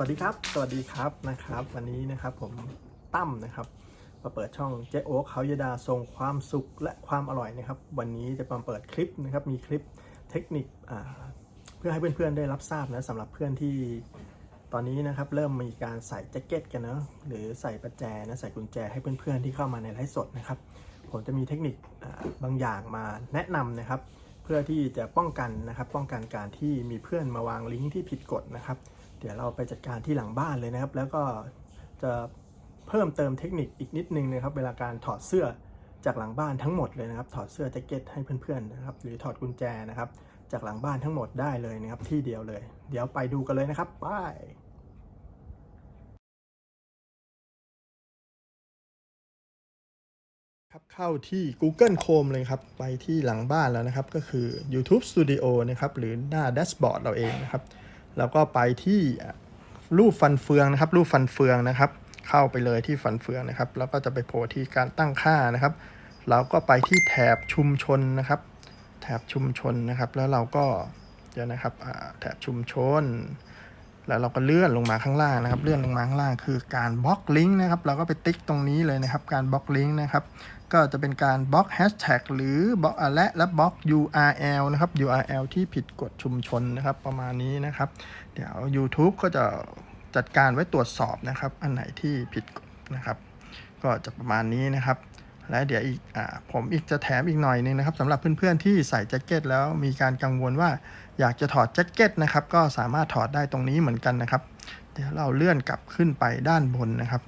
สวัสดีครับ สวัสดีครับนะครับ วันนี้นะครับผมตั้มนะครับมาเปิดช่องเจ๊โอ๊คเขายดาทรงความสุขและความอร่อยนะครับ วันนี้จะมาเปิดคลิปนะครับมีคลิปเทคนิคเพื่อให้เพื่อนๆได้รับทราบนะสำหรับเพื่อนที่ตอนนี้นะครับเริ่มมีการใส่แจ็คเก็ตกันเนอะหรือใส่ประแจนะใส่กุญแจให้เพื่อนๆที่เข้ามาในไลฟ์สดนะครับ ผมจะมีเทคนิคบางอย่างมาแนะนำนะครับ พื่อที่จะป้องกันนะครับป้องกันการที่มีเพื่อนมาวางลิงก์ที่ผิดกฎนะครับ เดี๋ยวเราไปจัดการที่หลังบ้านเลยนะครับ แล้วก็จะเพิ่มเติมเทคนิคอีกนิดนึงนะครับ เวลาการถอดเสื้อจากหลังบ้านทั้งหมดเลยนะครับ ถอดเสื้อแจ็คเก็ตให้เพื่อนๆนะครับ หรือถอดกุญแจนะครับ จากหลังบ้านทั้งหมดได้เลยนะครับที่เดียวเลย เดี๋ยวไปดูกันเลยนะครับไป เข้าที่ Google Chrome เลยครับ ไปที่หลังบ้านแล้วนะครับ ก็คือ YouTube Studio นะครับ หรือหน้าแดชบอร์ดเราเองนะครับ แล้วก็ไปที่รูปฟันเฟืองนะครับ รูปฟันเฟืองนะครับ เข้าไปเลยที่ฟันเฟืองนะครับ แล้วก็จะไปโผล่ที่การตั้งค่านะครับ เราก็ไปที่แถบชุมชนนะครับ แถบชุมชนนะครับ แล้วเราก็เดี๋ยวนะครับแถบชุมชน แล้วเราก็เลื่อนลงมาข้างล่างนะครับ เลื่อนลงมาข้างล่างคือการบล็อกลิงก์นะครับ เราก็ไปติ๊กตรงนี้เลยนะครับ การบล็อกลิงก์นะครับ ก็จะเป็นการบล็อกแฮชแท็กหรือบล็อกอะและและบล็อก URL นะครับ URL ที่ผิดกฎชุมชนนะครับ ประมาณนี้นะครับ เดี๋ยว YouTube ก็จะจัดการไว้ตรวจสอบนะครับ อันไหนที่ผิดกฎนะครับ ก็จะประมาณนี้นะครับ และเดี๋ยวอีกอผมอีกจะแถมอีกหน่อยหนึงนะครับสำหรับเพื่อนๆที่ใส่แจ็คเก็ตแล้วมีการกังวลว่าอยากจะถอดแจ็คเก็ตนะครับก็สามารถถอดได้ตรงนี้เหมือนกันนะครับ เดี๋ยวเราเลื่อนกลับขึ้นไปด้านบนนะครับ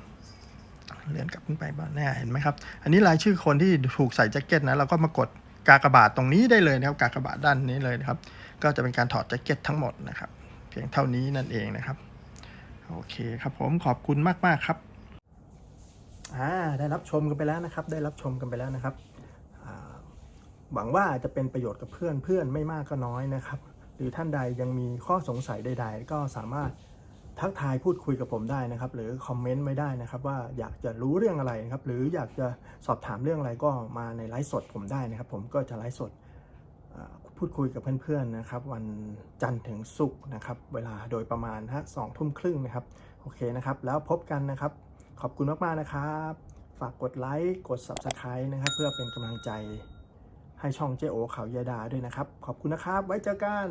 เลื่อนกลับขึ้นไปบ้านแน่เห็นไหมครับ อันนี้รายชื่อคนที่ถูกใส่แจ็คเก็ตนะเราก็มากดกากบาทตรงนี้ได้เลยนะครับกากบาทด้านนี้เลยนะครับ ก็จะเป็นการถอดแจ็คเก็ตทั้งหมดนะครับ เพียงเท่านี้นั่นเองนะครับโอเคครับผมขอบคุณมากๆครับ อ่าได้รับชมกันไปแล้วนะครับ ได้รับชมกันไปแล้วนะครับหวังว่าจะเป็นประโยชน์กับเพื่อนเพื่อนไม่มากก็น้อยนะครับ หรือท่านใดยังมีข้อสงสัยใด ๆ ก็สามารถทักทายพูดคุยกับผมได้นะครับ หรือคอมเมนต์ไม่ได้นะครับว่าอยากจะรู้เรื่องอะไรนะครับ หรืออยากจะสอบถามเรื่องอะไรก็มาในไลฟ์สดผมได้นะครับ ผมก็จะไลฟ์สดพูดคุยกับเพื่อนๆนะครับ วันจันทร์ถึงศุกร์นะครับ เวลาโดยประมาณฮะสองทุ่มครึ่งนะครับ โอเคนะครับ แล้วพบกันนะครับ ขอบคุณมาก ๆ นะครับ ฝากกดไลค์กด Subscribe นะครับ เพื่อเป็นกำลังใจให้ช่องเจโอเขายาดาด้วยนะครับ ขอบคุณนะครับ ไว้เจอกัน